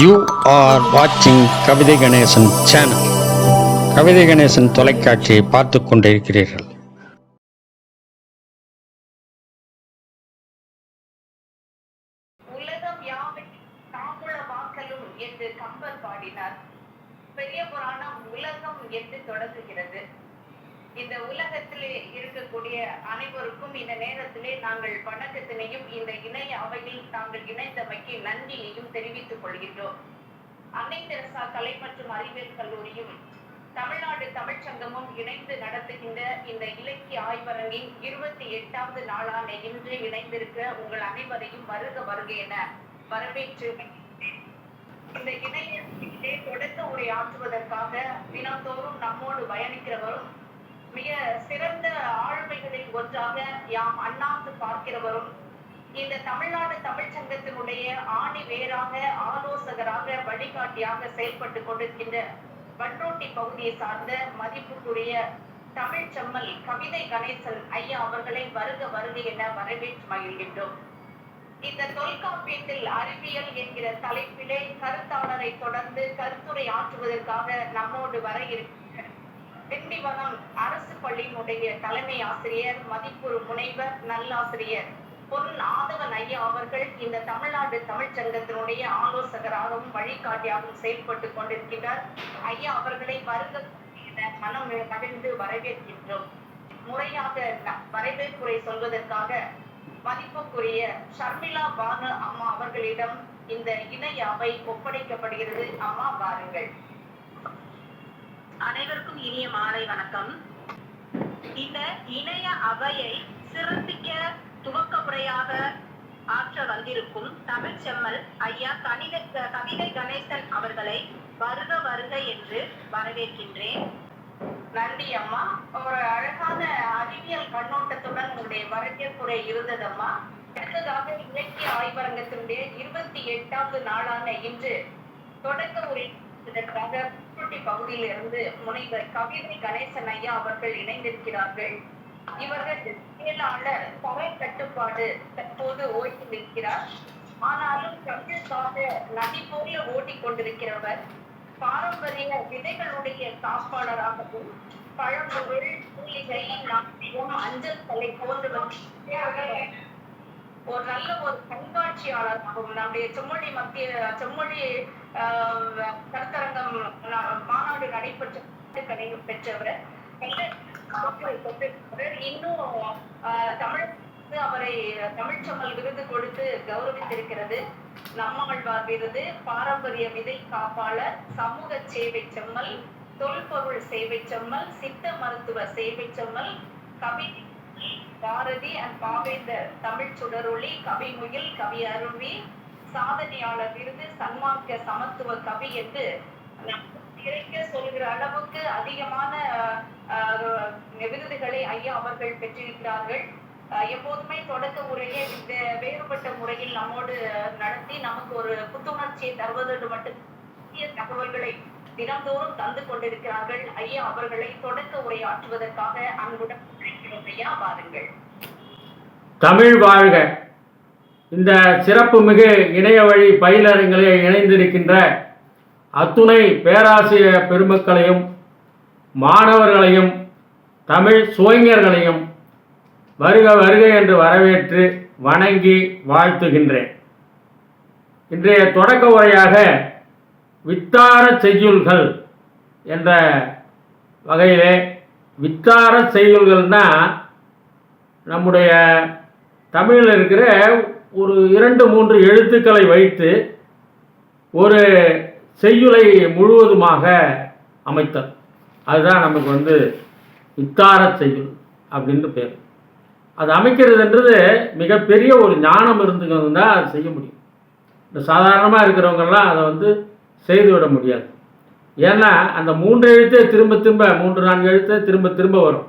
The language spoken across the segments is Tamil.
யூ ஆர் வாட்சிங் கவிதை கணேசன் சேனல் கவிதை கணேசன் தொலைக்காட்சியை பார்த்து கொண்டிருக்கிறீர்கள். இந்த உலகத்திலே இருக்கக்கூடிய அனைவருக்கும் இந்த நேரத்திலே நாங்கள் வணக்கத்தினையும் இந்த இணைய அவையில் தாங்கள் இணைந்தமைக்கு நன்றியையும் தெரிவித்துக் கொள்கின்றோம். அன்னை தெரசா கலை மற்றும் அறிவியல் கல்லூரியும் தமிழ்நாடு தமிழ்ச்சங்கமும் இணைந்து நடத்துகின்ற இந்த இலக்கிய ஆய்வரங்கின் இருபத்தி எட்டாவது நாளான இன்று இணைந்திருக்க உங்கள் அனைவரையும் வருக வருக என வரவேற்று இந்த இணையத்திலே தொடக்க உரை ஆற்றுவதற்காக தினந்தோறும் நம்மோடு பயணிக்கிறவரும் மிக சிறந்த ஆளுமைகளில் ஒன்றாக யாம் அண்ணாந்து பார்க்கிறவரும் இந்த தமிழ்நாடு தமிழ்ச்சங்கத்தினுடைய ஆணி வேறாக ஆலோசகராக வழிகாட்டியாக செயல்பட்டு கொண்டிருக்கின்ற வண்டோட்டி பகுதியை சார்ந்த மதிப்புக்குரிய தமிழ் செம்மல் கவிதை கணேசன் ஐயா அவர்களை வருக வருக என வரவேற்று மகிழ்கின்றோம். இந்த தொல்காப்பியத்தில் அறிவியல் என்கிற தலைப்பிலே கருத்தாளரை தொடர்ந்து கருத்துரை ஆற்றுவதற்காக நம்மோடு வர இருக்கிற திண்டிவனம் அரசு பள்ளியினுடைய தலைமை ஆசிரியர் மதிப்புறு முனைவர் நல்லாசிரியர். பொன் ஆதவன் ஐயா அவர்கள் இந்த தமிழ்நாடு தமிழ்ச்சங்கத்தினுடைய ஆலோசகராகவும் வழிகாட்டியாகவும் செயல்பட்டு கொண்டிருக்கிறார். ஐயா அவர்களை வருக மனம் மகிழ்ந்து வரவேற்கின்றோம். முறையாக வரவேற்புரை சொல்வதற்காக மதிப்புக்குரிய ஷர்மிளா பானு அம்மா அவர்களிடம் இந்த இணை அவை ஒப்படைக்கப்படுகிறது. அம்மா பாருங்கள் அனைவருக்கும் இனிய மாலை வணக்கம். இந்த இணைய அவையை சிறப்பிக்க துவக்க உரையாக ஆற்ற வந்திருக்கும் தமிழ் செம்மல் ஐயா கணித கவிதை கணேசன் அவர்களை வருக வருக என்று வரவேற்கின்றேன். நன்றி அம்மா. ஒரு அழகான அறிவியல் கண்ணோட்டத்துடன் உங்களுடைய வரவேற்புரை இருந்ததம்மா. அடுத்ததாக இலக்கிய ஆய்வரங்கத்தினுடைய இருபத்தி எட்டாவது நாளான இன்று தொடக்க உரை இதற்காக புதுக்கோட்டை பகுதியிலிருந்து முனைவர் கவிதை கணேசன் ஐயா அவர்கள் இணைந்திருக்கிறார்கள். இவர்கள் செயலாளர் பவை கட்டுப்பாடு தற்போது ஓய்வு நிற்கிறார். ஆனாலும் தமிழுக்காக நதி போல ஓட்டிக் கொண்டிருக்கிறவர் பாரம்பரிய விதைகளுடைய காப்பாளராகவும் பழம்பொருள் மூலிகை நாட்டியம் அஞ்சல் தலை போன்றவற்றை ஒரு நல்ல ஒரு கண்காட்சியாளராகவும் நம்முடைய செம்மொழி மத்திய செம்மொழி கருத்தரங்கம் மாநாடு நடைபெற்ற பெற்றவர் இன்னும் தமிழ் அவரை தமிழ்ச்சமல் விருது கொடுத்து கௌரவித்திருக்கிறது. நம்மாழ்வார் விருது பாரம்பரிய விதை காப்பாளர் சமூக சேவை செம்மல் தொல்பொருள் சேவை செம்மல் சித்த மருத்துவ சேவை செம்மல் கவி பாரதி அண்ட் பாவேந்தர் தமிழ் சுடரொளி கவிமுகில் கவி அருவி சாதனையாளர் விருது சன்மார்க்க சமத்துவ கவி என்று நாம் இறைக்க சொல்கிற அளவுக்கு அதிகமான விருதுகளை ஐயா அவர்கள் பெற்றிருக்கிறார்கள். எப்போதுமே தொடக்க உரையை இந்த வேறுபட்ட முறையில் நம்மோடு நடத்தி நமக்கு ஒரு புத்துணர்ச்சியை தருவதோடு மட்டும் தகவல்களை தினந்தோறும் தந்து கொண்டிருக்கிறார்கள். ஐயா அவர்களை தொடக்க உரையாற்றுவதற்காக அன்புடன் ஐயா வாருங்கள். தமிழ் வாழ்க. இந்த சிறப்புமிகு இணைய வழி பயிலரங்களில் இணைந்திருக்கின்ற அத்துணை பேராசிரியர் பெருமக்களையும் மாணவர்களையும் தமிழ் சுவைஞர்களையும் வருக வருக என்று வரவேற்று வணங்கி வாழ்த்துகின்றேன். இன்றைய தொடக்க உரையாக வித்தார செய்யுள்கள் என்ற வகையிலே வித்தார செய்யுள்கள்னா நம்முடைய தமிழில் இருக்கிற ஒரு இரண்டு மூன்று எழுத்துக்களை வைத்து ஒரு செய்யுளை முழுவதுமாக அமைத்தல். அதுதான் நமக்கு வந்து இத்தார செய்யுள் அப்படின்னு பேர். அது அமைக்கிறதுன்றது மிகப்பெரிய ஒரு ஞானம் இருந்துக்கணும் அது செய்ய முடியும். இந்த சாதாரணமாக இருக்கிறவங்கெல்லாம் அதை வந்து செய்துவிட முடியாது. ஏன்னா அந்த மூன்று எழுத்தே திரும்ப திரும்ப மூன்று நான்கு எழுத்தே திரும்ப திரும்ப வரும்.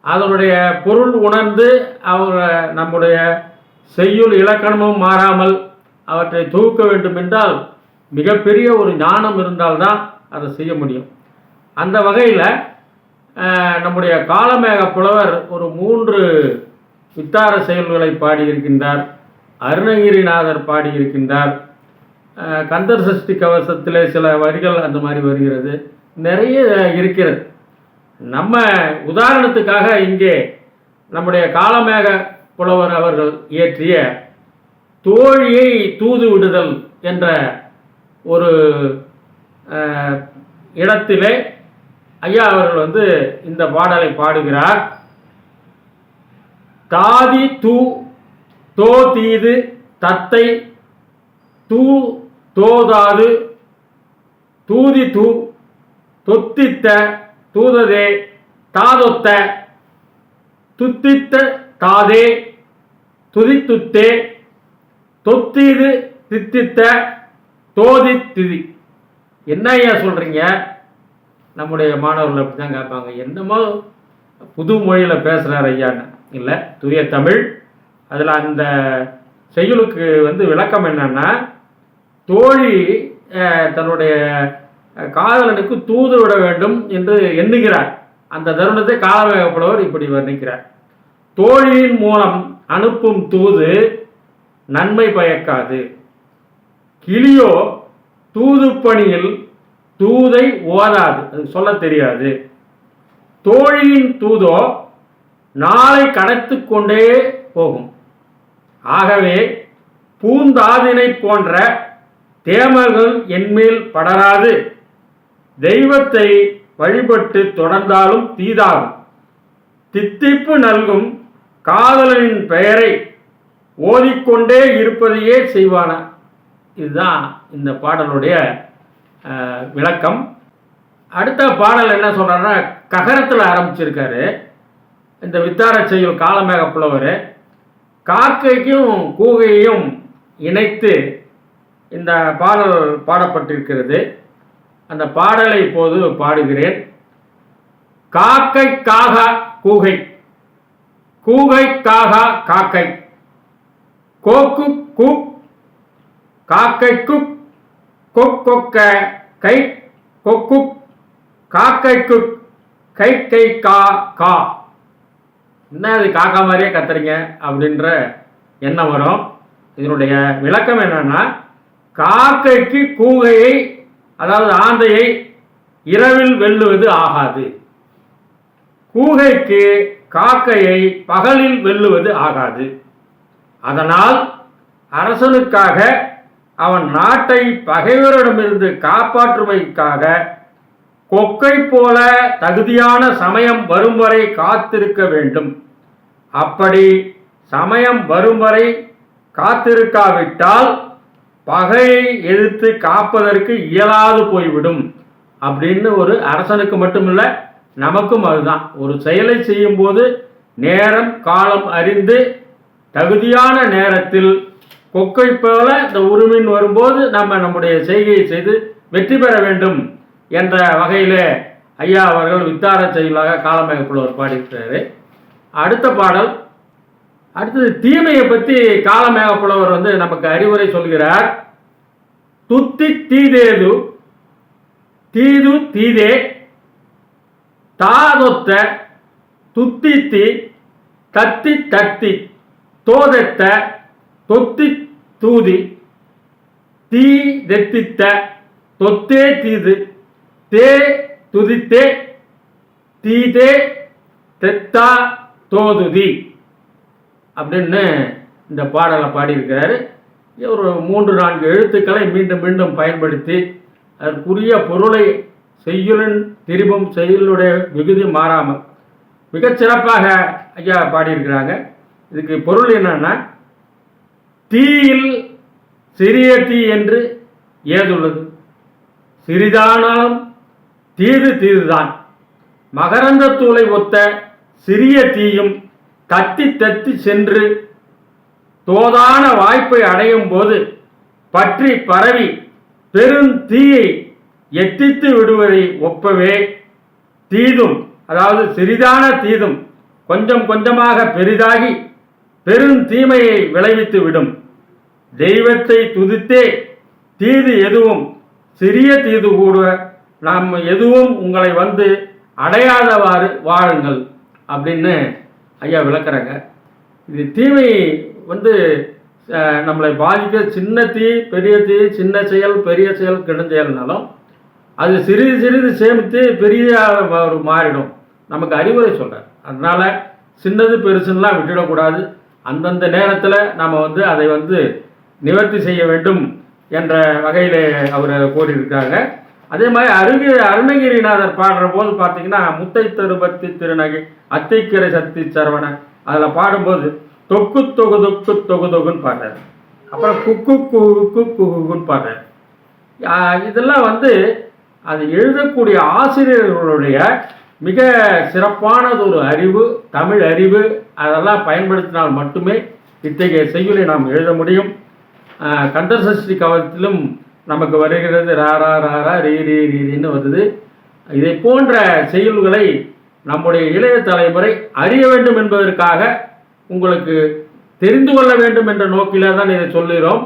அதனுடைய பொருள் உணர்ந்து அவங்க நம்முடைய செய்யுள் இலக்கணமும் மாறாமல் அவற்றை தொகுக்க வேண்டும் என்றால் மிகப்பெரிய ஒரு ஞானம் இருந்தால்தான் அதை செய்ய முடியும். அந்த வகையில் நம்முடைய காலமேக புலவர் ஒரு மூன்று வித்தார செயல்களை பாடியிருக்கின்றார். அருணகிரிநாதர் பாடியிருக்கின்றார். கந்தர் சஷ்டி கவசத்திலே சில வரிகள் அந்த மாதிரி வருகிறது. நிறைய இருக்கிறது. நம்ம உதாரணத்துக்காக இங்கே நம்முடைய காலமேக புலவர் அவர்கள் இயற்றிய தோழியை தூது விடுதல் என்ற ஒரு இடத்திலே ஐயா அவர்கள் வந்து இந்த பாடலை பாடுகிறார். தாதி தூ தோ தீது தத்தை தூ தோதாது தூதி தூ தொத்தித்த தூததே தாதொத்த துத்தித்த தாதே துதித்துத்தே தொத்தீது தித்தித்த தோதி திதி. என்ன ஐயா சொல்றீங்க? நம்முடைய மாணவர்கள் அப்படி தான் கேட்பாங்க. என்னமோ புது மொழியில் பேசுகிறார் ஐயான்னு. இல்லை தூய தமிழ். அதில் அந்த செய்யுளுக்கு வந்து விளக்கம் என்னன்னா தோழி தன்னுடைய காதலனுக்கு தூது விட வேண்டும் என்று எண்ணுகிறார். அந்த தருணத்தை காதல் வகைப்படுவர் இப்படி வர்ணிக்கிறார். தோழியின் மூலம் அனுப்பும் தூது நன்மை பயக்காது. கிளியோ தூது பணியில் தூதை ஓதாது அது சொல்ல தெரியாது. தோழியின் தூதோ நாளை கடத்து கொண்டே போகும். ஆகவே பூந்தாதினை போன்ற தேமர்கள் என்மேல் படராது. தெய்வத்தை வழிபட்டு தொடர்ந்தாலும் தீதாகும். தித்திப்பு நல்கும் காதலனின் பெயரை ஓதிக்கொண்டே இருப்பதையே செய்வானா? இதுதான் இந்த பாடலுடைய விளக்கம். அடுத்த பாடல் என்ன சொல்கிறாருன்னா ககரத்தில் ஆரம்பிச்சிருக்காரு. இந்த வித்தார செய்யுள் காலமேக புலவர். காக்கைக்கும் கூகையையும் இணைத்து இந்த பாடல் பாடப்பட்டிருக்கிறது. அந்த பாடலை இப்போது பாடுகிறேன். காக்கை காகா கூகை. கூகை காகா காக்கை. கோக்கு கூ காக்கை குக் கொக் கொக்க கை கொக்கு காக்கை குக் கை கை கா கா. என்ன இது காக்கா மாதிரியே கத்துறீங்க? அப்படின்ற எண்ணம் வரும். இதனுடைய விளக்கம் என்னன்னா காக்கைக்கு கூகையை அதாவது ஆந்தையை இரவில் வெல்லுவது ஆகாது. கூகைக்கு காக்கையை பகலில் வெல்லுவது ஆகாது. அதனால் அரசனுக்காக அவன் நாட்டை பகைவரிடமிருந்து காப்பாற்றுவதற்காக கொக்கை போல தகுதியான சமயம் வரும் வரை காத்திருக்க வேண்டும். அப்படி சமயம் வரும் வரை காத்திருக்காவிட்டால் பகையை எதிர்த்து காப்பதற்கு இயலாது போய்விடும். அப்படின்னு ஒரு அரசனுக்கு மட்டுமில்ல நமக்கும் அதுதான். ஒரு செயலை செய்யும்போது நேரம் காலம் அறிந்து தகுதியான நேரத்தில் கொக்கை போல இந்த உருமின் வரும்போது நம்ம நம்முடைய செய்கையை செய்து வெற்றி பெற வேண்டும் என்ற வகையிலே ஐயா அவர்கள் வித்தார செயலாக காலமேகப்புலவர் பாடியிருக்கிறாரு. அடுத்த பாடல் அடுத்தது தீமையை பற்றி காலமேகப்புலவர் வந்து நமக்கு அறிவுரை சொல்கிறார். துத்தி தீதேது தீது தீதே தாதொத்த துத்தித்தி தத்தி தத்தி தோதெத்த தொத்தி தூதி தீ தெத்தித்த தொத்தே தீது தே துதித்தே தீதே தெத்தா தோதுதி. அப்படின்னு இந்த பாடலை பாடியிருக்கிறாரு. ஒரு மூன்று நான்கு எழுத்துக்களை மீண்டும் மீண்டும் பயன்படுத்தி அதற்குரிய பொருளை செய்யுளின் திரிபும் செய்யுளுடைய விகுதி மாறாமல் மிகச் சிறப்பாக ஐயா பாடியிருக்கிறாங்க. இதுக்கு பொருள் என்னன்னா தீயில் சிறிய தீ என்று ஏதுள்ளது. சிறிதானாலும் தீது தீதுதான். மகரந்த தூளை ஒத்த சிறிய தீயும் தத்தி தத்தி சென்று தோதான வாய்ப்பை அடையும் போது பற்றி பரவி பெருந்தீயை எத்தித்து விடுவதை ஒப்பவே தீதும் அதாவது சிறிதான தீதும் கொஞ்சம் கொஞ்சமாக பெரிதாகி பெரும் தீமையை விளைவித்து விடும். தெய்வத்தை துதித்தே தீது எதுவும் சிறிய தீது கூட நாம் எதுவும் உங்களை வந்து அடையாதவாறு வாழுங்கள் அப்படின்னு ஐயா விளக்குறாங்க. இது தீமை வந்து நம்மளை பாதிக்க சின்ன தீ பெரிய தீ சின்ன செயல் பெரிய செயல் கெடுஞ்செயல்னாலும் அது சிறிது சிறிது சேமித்து பெரிய ஒரு மாறிடும். நமக்கு அறிவுரை சொல்கிறார் அதனால் சின்னது பெருசுன்னெலாம் விட்டுடக்கூடாது. அந்தந்த நேரத்தில் நாம் வந்து அதை வந்து நிவர்த்தி செய்ய வேண்டும் என்ற வகையில் அவர் கோரியிருக்காங்க. அதே மாதிரி அருகே அருணகிரிநாதர் பாடுற போது பார்த்தீங்கன்னா முத்தை தருபத்தி திருநகை அத்தைக்கரை சக்தி சரவண அதில் பாடும்போது தொக்கு தொகு தொக்கு தொகு தொகுன்னு பாடுறாரு. அப்புறம் குக்கு குக்கு குகுன்னு பாடுறாரு. இதெல்லாம் வந்து அது எழுதக்கூடிய ஆசிரியர்களுடைய மிக சிறப்பானது ஒரு அறிவு தமிழ் அறிவு அதெல்லாம் பயன்படுத்தினால் மட்டுமே இத்தகைய செய்யுளை நாம் எழுத முடியும். கந்தசஷ்டி கவனத்திலும் நமக்கு வருகிறது ராரா ராரா ரீ ரீ ரீன்னு வருது. இதை போன்ற செயல்களை நம்முடைய இளைய தலைமுறை அறிய வேண்டும் என்பதற்காக உங்களுக்கு தெரிந்து கொள்ள வேண்டும் என்ற நோக்கில தான் இதை சொல்லுகிறோம்.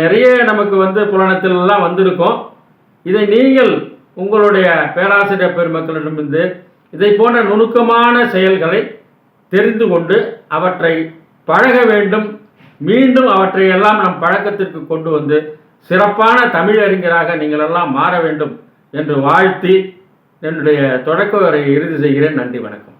நிறைய நமக்கு வந்து புலனத்திலலாம் வந்திருக்கும். இதை நீங்கள் உங்களுடைய பேராசிரியர் பெருமக்களிடமிருந்து இதை போன்ற நுணுக்கமான செயல்களை தெரிந்து கொண்டு அவற்றை பழக வேண்டும். மீண்டும் அவற்றை எல்லாம் நம் பழக்கத்திற்கு கொண்டு வந்து சிறப்பான தமிழறிஞராக நீங்கள் எல்லாம் மாற வேண்டும் என்று வாழ்த்தி என்னுடைய தொடக்க உரையை இறுதி செய்கிறேன். நன்றி வணக்கம்.